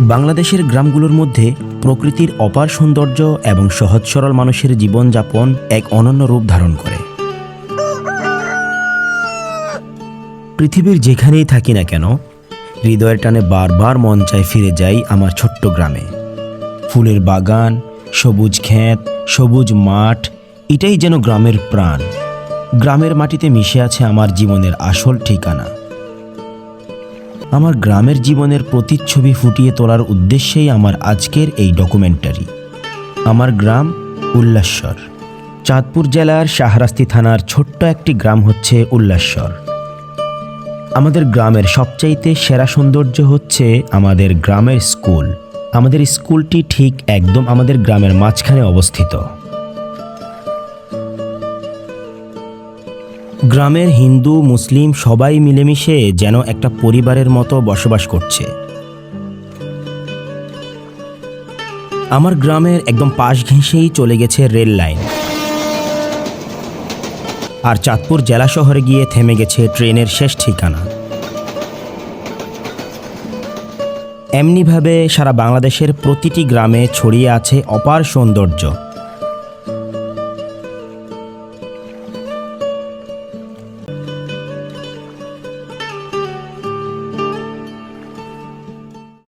বাংলাদেশের গ্রামগুলোর মধ্যে প্রকৃতির অপার সৌন্দর্য এবং সহজ সরল মানুষের জীবনযাপন এক অনন্য রূপ ধারণ করে। পৃথিবীর যেখানেই থাকি না কেন, হৃদয়ের টানে বারবার মন চায় ফিরে যাই আমার ছোট্ট গ্রামে। ফুলের বাগান, সবুজ ক্ষেত, সবুজ মাঠ, এটাই যেন গ্রামের প্রাণ। গ্রামের মাটিতে মিশে আছে আমার জীবনের আসল ঠিকানা। আমার গ্রামের জীবনের প্রতিচ্ছবি ফুটিয়ে তোলার উদ্দেশ্যেই আমার আজকের এই ডকুমেন্টারি আমার গ্রাম উল্লাসর চাঁদপুর জেলার শাহরাস্তি থানার ছোট্ট একটি গ্রাম হচ্ছে উল্লাসর আমাদের গ্রামের সবচাইতে সেরা সৌন্দর্য হচ্ছে আমাদের গ্রামের স্কুল। আমাদের স্কুলটি ঠিক একদম আমাদের গ্রামের মাঝখানে অবস্থিত। গ্রামের হিন্দু, মুসলিম সবাই মিলেমিশে যেন একটা পরিবারের মতো বসবাস করছে। আমার গ্রামের একদম পাশ ঘেঁষেই চলে গেছে রেল লাইন। আর চাঁদপুর জেলা শহরে গিয়ে থেমে গেছে ট্রেনের শেষ ঠিকানা। এমনিভাবে সারা বাংলাদেশের প্রতিটি গ্রামে ছড়িয়ে আছে অপার সৌন্দর্য।